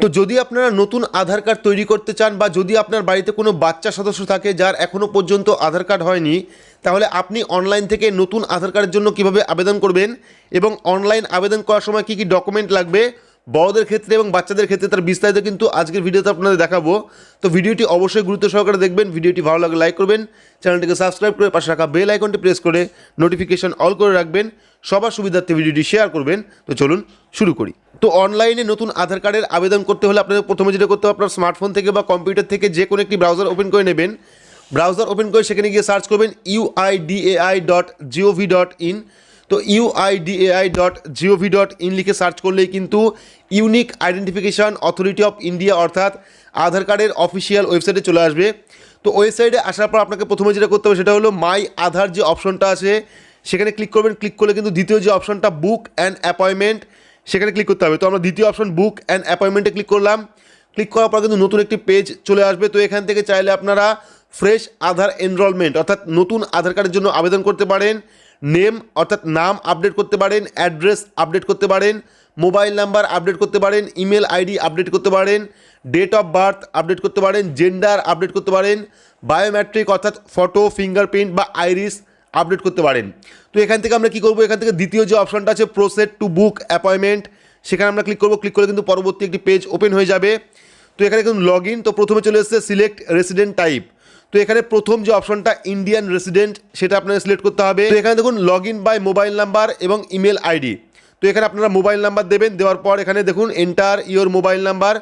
তো যদি আপনারা নতুন আধার কার্ড তৈরি করতে চান বা যদি আপনার বাড়িতে কোনো বাচ্চা সদস্য থাকে যার এখনও পর্যন্ত আধার কার্ড হয়নি, তাহলে আপনি অনলাইন থেকে নতুন আধার কার্ডের জন্য কীভাবে আবেদন করবেন এবং অনলাইন আবেদন করার সময় কী কী ডকুমেন্ট লাগবে, বড়দের ক্ষেত্রে এবং বাচ্চাদের ক্ষেত্রে তার বিস্তারিত কিন্তু আজকের ভিডিওতে আপনাদের দেখাবো। তো ভিডিওটি অবশ্যই গুরুত্ব সহকারে দেখবেন, ভিডিওটি ভালো লাগলে লাইক করবেন, চ্যানেলটিকে সাবস্ক্রাইব করে পাশে রাখা বেল আইকনটি প্রেস করে নোটিফিকেশন অল করে রাখবেন, সবার সুবিধার্থে ভিডিওটি শেয়ার করবেন। তো চলুন শুরু করি। তো অনলাইনে নতুন আধার কার্ডের আবেদন করতে হলে আপনাদের প্রথমে যেটা করতে হবে, আপনার স্মার্টফোন থেকে বা কম্পিউটার থেকে যে কোনো একটি ব্রাউজার ওপেন করে নেবেন। ব্রাউজার ওপেন করে সেখানে গিয়ে সার্চ করবেন UIDAI dot GOV dot in তো UIDAI dot GOV dot in লিখে সার্চ করলেই কিন্তু unique identification authority of India অর্থাৎ আধার কার্ডের অফিসিয়াল ওয়েবসাইটে চলে আসবে। তো ওয়েবসাইটে আসার পর আপনাকে প্রথমে যেটা করতে হবে সেটা হলো মাই আধার যে অপশনটা আছে, সেখানে ক্লিক করবেন। ক্লিক করলে কিন্তু দ্বিতীয় যে অপশনটা বুক অ্যান্ড অ্যাপয়েন্টমেন্ট সেখানে ক্লিক করতে হবে। তো আমরা দ্বিতীয় অপশন বুক অ্যান্ড অ্যাপয়েন্টমেন্টে ক্লিক করলাম। ক্লিক করার পর কিন্তু নতুন একটি পেজ চলে আসবে। তো এখান থেকে চাইলে আপনারা ফ্রেশ আধার এনরোলমেন্ট অর্থাৎ নতুন আধার কার্ডের জন্য আবেদন করতে পারেন। নেম অর্থাৎ নাম আপডেট করতে পারেন অ্যাড্রেস আপডেট করতে পারেন মোবাইল নাম্বার আপডেট করতে পারেন ইমেল আইডি আপডেট করতে পারেন ডেট অফ বার্থ আপডেট করতে পারেন জেন্ডার আপডেট করতে পারেন বায়োমেট্রিক অর্থাৎ ফটো ফিঙ্গারপ্রিন্ট বা আইরিস আপডেট করতে পারেন। তো এখান থেকে আমরা কী করব? এখান থেকে দ্বিতীয় যে অপশনটা আছে প্রোসেড টু বুক অ্যাপয়েন্টমেন্ট সেখানে আমরা ক্লিক করব। ক্লিক করলে কিন্তু পরবর্তী একটি পেজ ওপেন হয়ে যাবে। তো এখানে কিন্তু লগ ইন তো প্রথমে চলে এসেছে সিলেক্ট রেসিডেন্ট টাইপ তো এখানে প্রথম যে অপশনটা ইন্ডিয়ান রেসিডেন্ট সেটা আপনাকে সিলেক্ট করতে হবে। তো এখানে দেখুন log in by mobile number এবং ইমেল আইডি তো এখানে আপনারা মোবাইল নাম্বার দেবেন, দেওয়ার পর এখানে দেখুন এন্টার ইওর মোবাইল নাম্বার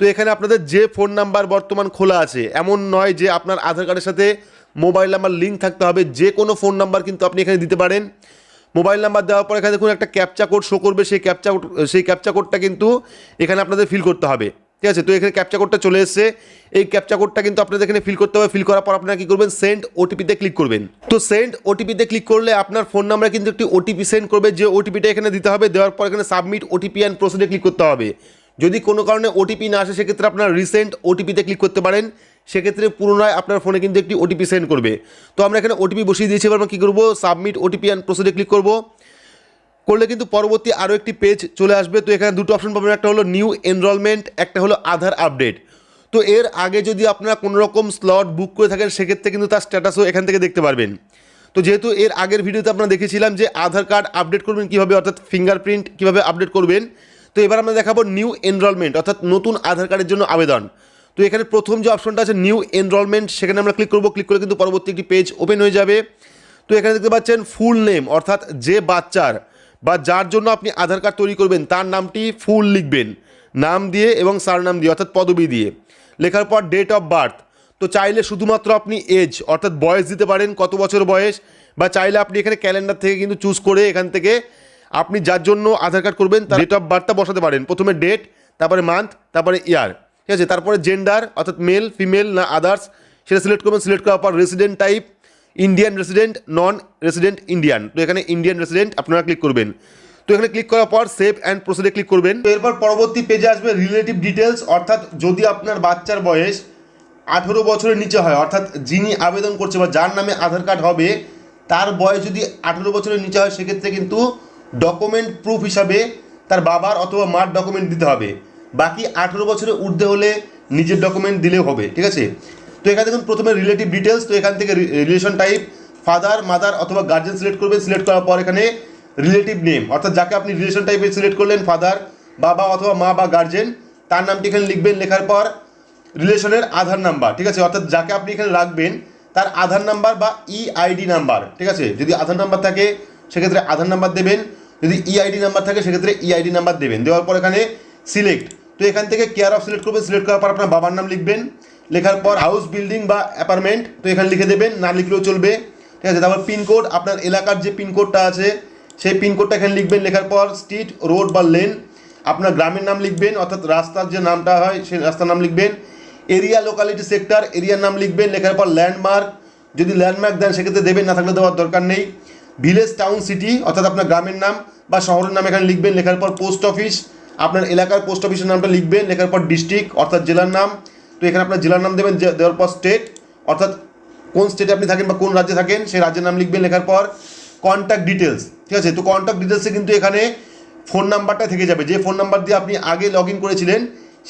তো এখানে আপনাদের যে ফোন নাম্বার বর্তমান খোলা আছে, এমন নয় যে আপনার আধার কার্ডের সাথে মোবাইল নাম্বার লিঙ্ক থাকতে হবে, যে কোনো ফোন নাম্বার কিন্তু আপনি এখানে দিতে পারেন। মোবাইল নাম্বার দেওয়ার পর এখানে দেখুন একটা ক্যাপচা কোড শো করবে, সেই ক্যাপচা সেই ক্যাপচা কোডটা কিন্তু এখানে আপনাদের ফিল করতে হবে। ঠিক আছে? তো এখানে ক্যাপচা কোডটা চলে এসেছে। এই ক্যাপচা কোডটা কিন্তু আপনাদের এখানে ফিল করতে হবে। ফিল করার পর আপনারা কী করবেন? সেন্ড ওটিপিতে ক্লিক করবেন। তো সেন্ড ওটিপিতে ক্লিক করলে আপনার ফোন নাম্বারে কিন্তু একটি ওটিপি সেন্ড করবে, যে ওটিপিটা এখানে দিতে হবে। দেওয়ার পর এখানে submit OTP and proceed click করতে হবে। যদি কোনো কারণে ওটিপি না আসে, সেক্ষেত্রে আপনার রিসেন্ট ওটিপিতে ক্লিক করতে পারেন। সেক্ষেত্রে পুনরায় আপনার ফোনে কিন্তু একটি ওটিপি সেন্ড করবে। তো আমরা এখানে ওটিপি বসিয়ে দিয়েছি, এবার আমরা কী করব? Submit OTP and proceed click করব। করলে কিন্তু পরবর্তী আরও একটি পেজ চলে আসবে। তো এখানে দুটো অপশন পাবেন। একটা হলো নিউ এনরোলমেন্ট একটা হলো আধার আপডেট তো এর আগে যদি আপনারা কোনো রকম স্লট বুক করে থাকেন, সেক্ষেত্রে কিন্তু তার স্ট্যাটাসও এখান থেকে দেখতে পারবেন। তো যেহেতু এর আগের ভিডিওতে আপনারা দেখেছিলাম যে আধার কার্ড আপডেট করবেন কীভাবে, অর্থাৎ ফিঙ্গারপ্রিন্ট কীভাবে আপডেট করবেন তো এবার আমরা দেখাবো নিউ এনরোলমেন্ট অর্থাৎ নতুন আধার কার্ডের জন্য আবেদন। তো এখানে প্রথম যে অপশনটা আছে নিউ এনরোলমেন্ট সেখানে আমরা ক্লিক করব ক্লিক করে কিন্তু পরবর্তী একটি পেজ ওপেন হয়ে যাবে। তো এখানে দেখতে পাচ্ছেন ফুল নেম অর্থাৎ যে বাচ্চার বা যার জন্য আপনি আধার কার্ড তৈরি করবেন, তার নামটি ফুল লিখবেন। নাম দিয়ে এবং সার নাম দিয়ে, অর্থাৎ পদবি দিয়ে। লেখার পর ডেট অফ বার্থ তো চাইলে শুধুমাত্র আপনি এজ অর্থাৎ বয়স দিতে পারেন, কত বছর বয়স, বা চাইলে আপনি এখানে ক্যালেন্ডার থেকে কিন্তু চুজ করে এখান থেকে আপনি যার জন্য আধার কার্ড করবেন, তার ডেট অফ বার্থটা বসাতে পারেন। প্রথমে ডেট তারপরে মান্থ তারপরে ইয়ার ঠিক আছে? তারপরে জেন্ডার অর্থাৎ মেল ফিমেল না আদার্স সেটা সিলেক্ট করবেন। সিলেক্ট করার পর resident type Indian resident non resident Indian তো এখানে ইন্ডিয়ান রেসিডেন্ট আপনারা ক্লিক করবেন। তো এখানে ক্লিক করার পর সেভ অ্যান্ড প্রসিডে ক্লিক করবেন। তো এরপর পরবর্তী পেজে আসবে রিলেটিভ ডিটেলস অর্থাৎ যদি আপনার বাচ্চার বয়স আঠেরো বছরের নিচে হয়, অর্থাৎ যিনি আবেদন করছে বা যার নামে আধার কার্ড হবে, তার বয়স যদি আঠেরো বছরের নিচে হয়, সেক্ষেত্রে কিন্তু ডকুমেন্ট প্রুফ হিসাবে তার বাবার অথবা মার ডকুমেন্ট দিতে হবে। বাকি আঠেরো বছরের ঊর্ধ্বে হলে নিজের ডকুমেন্ট দিলেও হবে, ঠিক আছে? তো এখানে দেখুন, প্রথমে রিলেটিভ ডিটেলস তো এখান থেকে রিলেশন টাইপ ফাদার মাদার অথবা গার্জেন সিলেক্ট করবেন সিলেক্ট করার পর এখানে রিলেটিভ নেম অর্থাৎ যাকে আপনি রিলেশন টাইপে সিলেক্ট করলেন ফাদার বাবা অথবা মা বা গার্জেন তার নামটি এখানে লিখবেন, লেখার পর রিলেশনের আধার নাম্বার ঠিক আছে? অর্থাৎ যাকে আপনি এখানে রাখবেন, তার আধার নাম্বার বা ইআইডি নাম্বার ঠিক আছে? যদি আধার নাম্বার থাকে, সেক্ষেত্রে আধার নাম্বার দেবেন। যদি ইআইডি নাম্বার থাকে, সেক্ষেত্রে ইআইডি নাম্বার দেবেন। দেওয়ার পর এখানে সিলেক্ট তো এখান থেকে কেয়ার অফ সিলেক্ট করবেন সিলেক্ট করার পর আপনার বাবার নাম লিখবেন। লেখার পর হাউস বিল্ডিং বা অ্যাপার্টমেন্ট তো এখানে লিখে দেবেন, না লিখলেও চলবে। ঠিক আছে? তারপর পিনকোড আপনার এলাকার যে পিনকোডটা আছে, সেই পিনকোডটা এখানে লিখবেন। লেখার পর স্ট্রিট রোড বা লেন আপনার গ্রামের নাম লিখবেন, অর্থাৎ রাস্তার যে নামটা হয়, সেই রাস্তার নাম লিখবেন। এরিয়া লোকালিটি সেক্টর এরিয়ার নাম লিখবেন। লেখার পর ল্যান্ডমার্ক যদি ল্যান্ডমার্ক দেন, সেক্ষেত্রে দেবেন, না থাকলে দেওয়ার দরকার নেই। ভিলেজ টাউন সিটি, অর্থাৎ আপনার গ্রামের নাম বা শহরের নাম এখানে লিখবেন, লেখার পর পোস্ট অফিস, আপনার এলাকার পোস্ট অফিসের নামটা লিখবেন, লেখার পর ডিস্ট্রিক্ট, অর্থাৎ জেলার নাম। তো এখানে আপনার জেলার নাম দেবেন দেওয়ার পর স্টেট, অর্থাৎ কোন স্টেটে আপনি থাকেন বা কোন রাজ্যে থাকেন, সেই রাজ্যের নাম লিখবেন, লেখার পর কন্ট্যাক্ট ডিটেলস ঠিক আছে? তো কন্ট্যাক্ট ডিটেলসে কিন্তু এখানে ফোন নাম্বারটা থেকে যাবে। যে ফোন নাম্বার দিয়ে আপনি আগে লগ ইন করেছিলেন,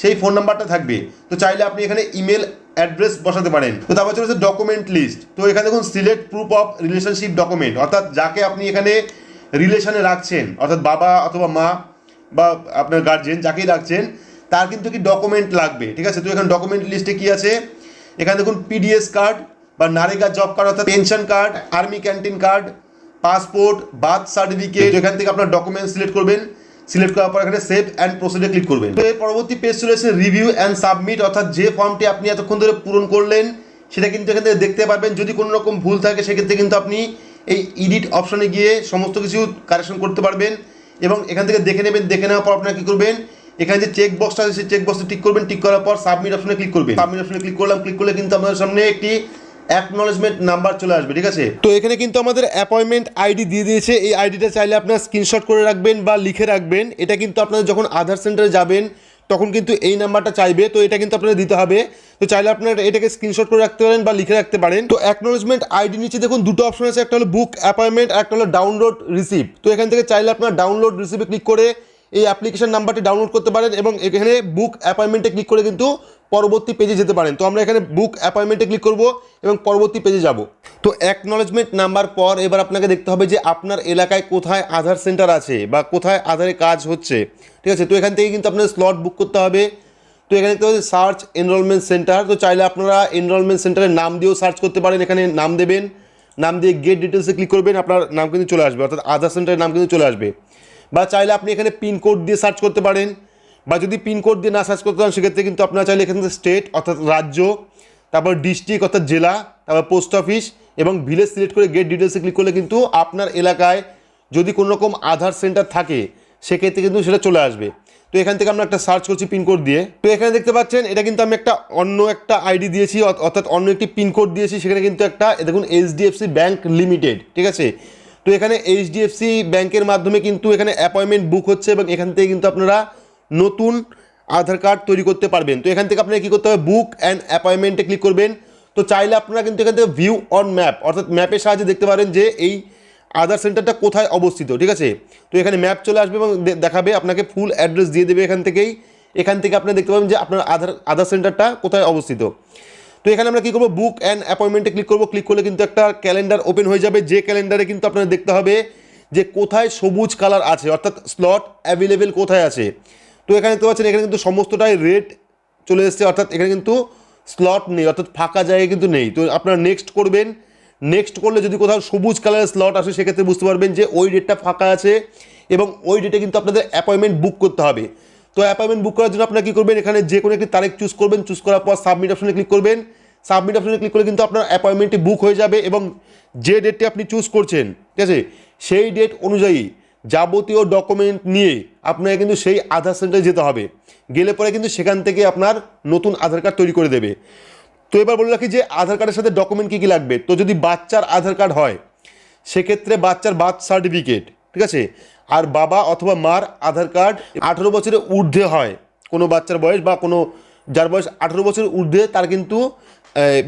সেই ফোন নাম্বারটা থাকবে। তো চাইলে আপনি এখানে ইমেল অ্যাড্রেস বসাতে পারেন। তো তারপর চলেছে ডকুমেন্ট লিস্ট তো এখানে দেখুন select proof of relationship document অর্থাৎ যাকে আপনি এখানে রিলেশনে রাখছেন, অর্থাৎ বাবা অথবা মা বা আপনার গার্জেন যাকেই রাখছেন, তার কিন্তু কি ডকুমেন্ট লাগবে, ঠিক আছে? তো এখানে ডকুমেন্ট লিস্টে কি আছে? এখানে দেখুন পিডিএস কার্ড বা নারেগা জব কার্ড অর্থাৎ pension card army canteen card passport birth certificate এখান থেকে আপনার ডকুমেন্ট সিলেক্ট করবেন। সিলেক্ট করার পর এখানে সেভ অ্যান্ড প্রসিডে ক্লিক করবেন। এর পরবর্তী পেজ চলে এসেছে রিভিউ অ্যান্ড সাবমিট অর্থাৎ যে ফর্মটি আপনি এতক্ষণ ধরে পূরণ করলেন, সেটা কিন্তু এখান থেকে দেখতে পারবেন। যদি কোনো রকম ভুল থাকে, সেক্ষেত্রে কিন্তু আপনি এই ইডিট অপশনে গিয়ে সমস্ত কিছু কারেকশন করতে পারবেন এবং এখান থেকে দেখে নেবেন। দেখে নেওয়ার পর আপনারা কী করবেন? এখানে যে চেক বক্সটা আছে, সেই চেক বক্সটা টিক করবেন। টিক করার পর সাবমিট অপশনে ক্লিক করবেন। সাবমিট অপশনে ক্লিক করলাম। ক্লিক করলে কিন্তু আপনাদের সামনে একটি অ্যাকনলেজমেন্ট নাম্বার চলে আসবে, ঠিক আছে? তো এখানে কিন্তু আমাদের অ্যাপয়েন্টমেন্ট আইডি দিয়ে দিয়েছে। এই আইডিটা চাইলে আপনার স্ক্রিনশট করে রাখবেন বা লিখে রাখবেন। এটা কিন্তু আপনারা যখন আধার সেন্টারে যাবেন, তখন কিন্তু এই নাম্বারটা চাইবে। তো এটা কিন্তু আপনাদের দিতে হবে। তো চাইলে আপনারা এটাকে স্ক্রিনশট করে রাখতে পারেন বা লিখে রাখতে পারেন। তো অ্যাকনোলজমেন্ট আইডি নিচে দেখুন, দুটো অপশন আছে। একটা হলো বুক অ্যাপয়েন্টমেন্ট একটা হলো ডাউনলোড রিসিভ তো এখান থেকে চাইলে আপনার ডাউনলোড রিসিভে ক্লিক করে এই অ্যাপ্লিকেশন নাম্বারটি ডাউনলোড করতে পারেন এবং এখানে বুক অ্যাপয়েন্টমেন্টে ক্লিক করে কিন্তু পরবর্তী পেজে যেতে পারেন। তো আমরা এখানে বুক অ্যাপয়েন্টমেন্টে ক্লিক করব এবং পরবর্তী পেজে যাব। তো অ্যাকনলেজমেন্ট নাম্বার পর এবার আপনাকে দেখতে হবে যে আপনার এলাকায় কোথায় আধার সেন্টার আছে বা কোথায় আধারে কাজ হচ্ছে। ঠিক আছে? তো এখান থেকে কিন্তু আপনার স্লট বুক করতে হবে। তো এখানে দেখতে হবে সার্চ এনরোলমেন্ট সেন্টার তো চাইলে আপনারা এনরোলমেন্ট সেন্টারের নাম দিয়েও সার্চ করতে পারেন। এখানে নাম দেবেন। নাম দিয়ে গেট ডিটেলসে ক্লিক করবেন। আপনার নাম কিন্তু চলে আসবে। অর্থাৎ আধার সেন্টারের নাম কিন্তু চলে আসবে। বা চাইলে আপনি এখানে পিনকোড দিয়ে সার্চ করতে পারেন। বা যদি পিনকোড দিয়ে না সার্চ করতে চান, সেক্ষেত্রে কিন্তু আপনারা চাইলে এখানে স্টেট অর্থাৎ রাজ্য, তারপর ডিস্ট্রিক্ট অর্থাৎ জেলা, তারপর পোস্ট অফিস এবং ভিলেজ সিলেক্ট করে গেট ডিটেলসে ক্লিক করলে কিন্তু আপনার এলাকায় যদি কোনো রকম আধার সেন্টার থাকে, সেক্ষেত্রে কিন্তু সেটা চলে আসবে। তো এখান থেকে আমরা একটা সার্চ করছি পিনকোড দিয়ে। তো এখানে দেখতে পাচ্ছেন, এটা কিন্তু আমি একটা অন্য একটা আইডি দিয়েছি অর্থ- অর্থাৎ অন্য একটি পিনকোড দিয়েছি, সেখানে কিন্তু একটা দেখুন এইচডিএফসি ব্যাঙ্ক লিমিটেড ঠিক আছে? তো এখানে এইচডিএফসি ব্যাংকের মাধ্যমে কিন্তু এখানে অ্যাপয়েন্টমেন্ট বুক হচ্ছে এবং এখান থেকে কিন্তু আপনারা নতুন আধার কার্ড তৈরি করতে পারবেন। তো এখান থেকে আপনারা কী করতে হবে? বুক অ্যান্ড অ্যাপয়েন্টমেন্টে ক্লিক করবেন। তো চাইলে আপনারা কিন্তু এখান থেকে ভিউ অন ম্যাপ অর্থাৎ ম্যাপের সাহায্যে দেখতে পারেন যে এই আধার সেন্টারটা কোথায় অবস্থিত, ঠিক আছে? তো এখানে ম্যাপ চলে আসবে এবং দেখাবে, আপনাকে ফুল অ্যাড্রেস দিয়ে দেবে এখান থেকেই। এখান থেকে আপনি দেখতে পাবেন যে আপনার আধার আধার সেন্টারটা কোথায় অবস্থিত। তো এখানে আমরা কী করব? বুক অ্যান্ড অ্যাপয়েন্টমেন্টে ক্লিক করব। ক্লিক করলে কিন্তু একটা ক্যালেন্ডার ওপেন হয়ে যাবে। যে ক্যালেন্ডারে কিন্তু আপনার দেখতে হবে যে কোথায় সবুজ কালার আছে, অর্থাৎ স্লট অ্যাভেলেবেল কোথায় আছে। তো এখানে দেখতে পাচ্ছেন, এখানে কিন্তু সমস্তটাই রেড চলে এসেছে, অর্থাৎ এখানে কিন্তু স্লট নেই, অর্থাৎ ফাঁকা জায়গা কিন্তু নেই। তো আপনারা নেক্সট করবেন নেক্সট করলে যদি কোথাও সবুজ কালারের স্লট আসে, সেক্ষেত্রে বুঝতে পারবেন যে ওই ডেটটা ফাঁকা আছে এবং ওই ডেটে কিন্তু আপনাদের অ্যাপয়েন্টমেন্ট বুক করতে হবে। তো অ্যাপয়েন্টমেন্ট বুক করার জন্য আপনারা কী করবেন, এখানে যে কোনো একটি তারিখ চুজ করবেন চুজ করার পর সাবমিট অপশনে ক্লিক করবেন। সাবমিট অপশনে ক্লিক করলে কিন্তু আপনার অ্যাপয়েন্টমেন্টটি বুক হয়ে যাবে এবং যে ডেটটি আপনি চুজ করছেন, ঠিক আছে? সেই ডেট অনুযায়ী যাবতীয় ডকুমেন্ট নিয়ে আপনাকে কিন্তু সেই আধার সেন্টারে যেতে হবে। গেলে পরে কিন্তু সেখান থেকে আপনার নতুন আধার কার্ড তৈরি করে দেবে। তো এবার বলে রাখি যে আধার কার্ডের সাথে ডকুমেন্ট কী কী লাগবে? তো যদি বাচ্চার আধার কার্ড হয়, সেক্ষেত্রে বাচ্চার বার্থ সার্টিফিকেট ঠিক আছে? আর বাবা অথবা মার আধার কার্ড আঠেরো বছরের ঊর্ধ্বে হয়। কোনো বাচ্চার বয়স বা কোনো, যার বয়স আঠেরো বছরের ঊর্ধ্বে, তার কিন্তু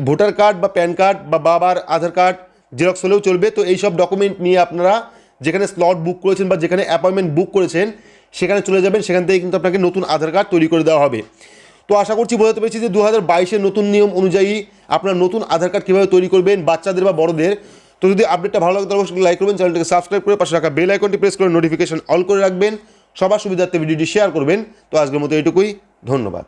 ভোটার কার্ড বা প্যান কার্ড বা বাবার আধার কার্ড জেরক্স হলেও চলবে। তো এই সব ডকুমেন্ট নিয়ে আপনারা যেখানে স্লট বুক করেছেন বা যেখানে অ্যাপয়েন্টমেন্ট বুক করেছেন সেখানে চলে যাবেন, সেখান থেকে কিন্তু আপনাকে নতুন আধার কার্ড তৈরি করে দেওয়া হবে। তো আশা করছি বোঝাতে পেরেছি যে দু হাজার নতুন নিয়ম অনুযায়ী আপনার নতুন আধার কার্ড কীভাবে তৈরি করবেন বাচ্চাদের বা বড়দের। তো যদি আপডেটটা ভালো লাগে অবশ্যই লাইক করবেন, চ্যানেলটাকে সাবস্ক্রাইব করে পাশে রাখা বেল আইকনটি প্রেস করে নোটিফিকেশন অল করে রাখবেন। সবার সুবিধার্থে ভিডিওটি শেয়ার করবেন। তো আজকের মতো এটুকুই ধন্যবাদ।